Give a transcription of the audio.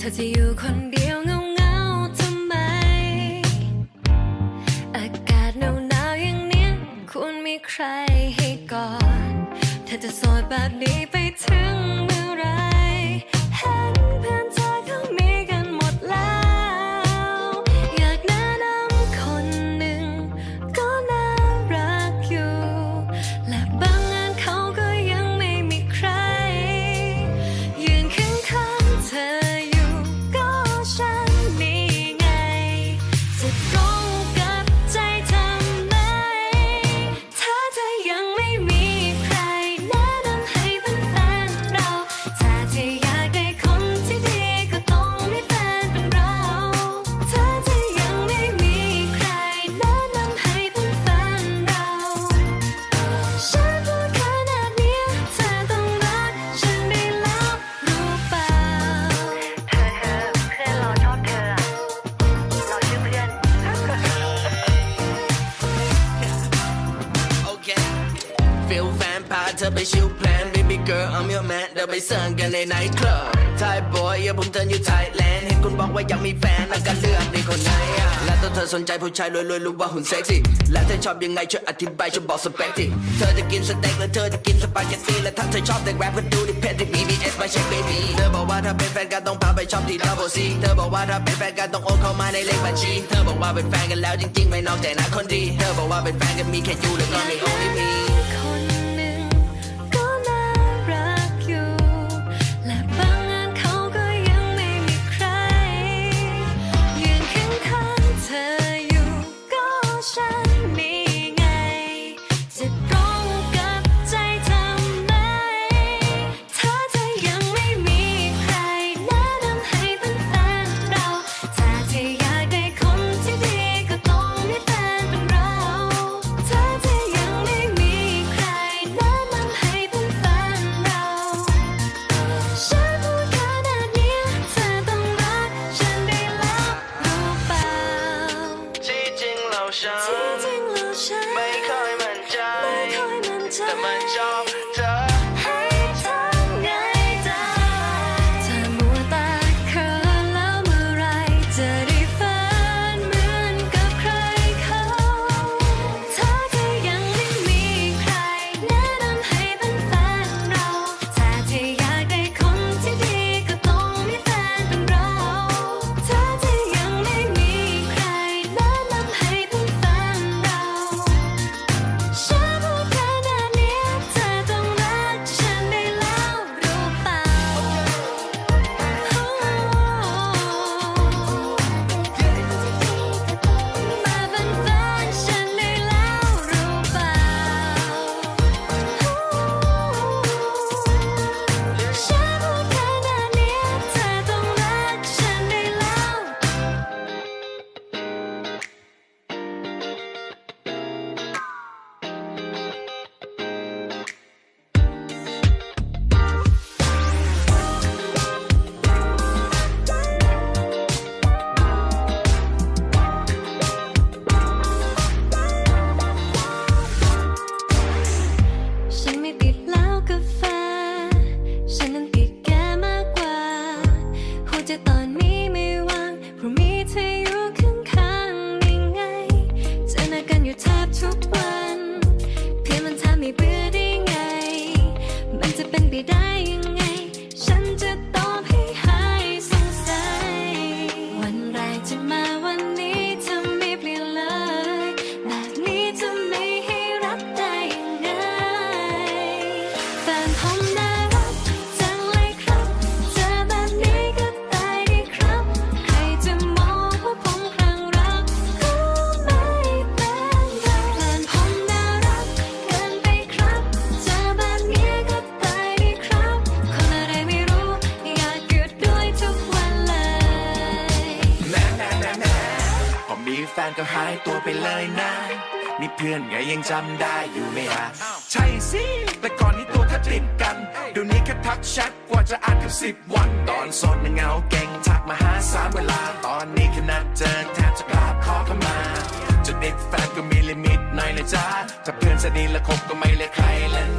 ธอจะอยู่คนเดียวเงาเงาทำไม อากาศหนาวหนาวอย่างเนี้ยควรมีใครให้กอดเธอจะโสดแบบนี้ไปถึง เธอไปชิลแพลน baby girl I'm your man เดินไปเสิร์งกันในไนท์คลับไทยบอยอย่าผมเตือนอยู่ไทยแลนด์เห็นคุณบอกว่าอยากมีแฟนแล้วก็เลือกในคนไหนอะและถ้าเธอสนใจผู้ชายรวยๆรู้ว่าหุ่นเซ็กซี่และเธอชอบยังไงช่วยอธิบายช่วยบอกสเปคทีเธอจะกินสเต็กหรือเธอจะกินสปาเกตตี้และถ้าเธอชอบเด็กแรปก็ดูดิเพจที่ BBS ไม่ใช่ baby เธอบอกว่าถ้าเป็นแฟนกันต้องพาไปชอบที่ Double C เธอบอกว่าถ้าเป็นแฟนกันต้องโอนเข้ามาในเลขบัญชี เธอบอกว่าเป็นแฟนกันแล้วจริงๆ ไม่นอกใจนะคนดี เธอบอกว่าเป็นแฟนกันมีแค่ยูแล้วก็มี only me จริงเร ก็หายตัวไปเลยนะนี่เพื่อนไงยังจำได้อยู่ไหมอะใช่สิแต่ก่อนนี้ตัวแทบติดกันเดี๋ยวนี้แค่ทักแชทกว่าจะอ่านกับสิบวัน ตอนโสดน่ะเหงาเก่งทักมาหาสามเวลา ตอนนี้แค่นัดเจอแทบจะกราบขอเข้ามาจะติดแฟนก็มีลิมิตหน่อยนะจ๊ะถ้าเพื่อนสนิทแล้วคบก็ไม่เลยใครแล้ว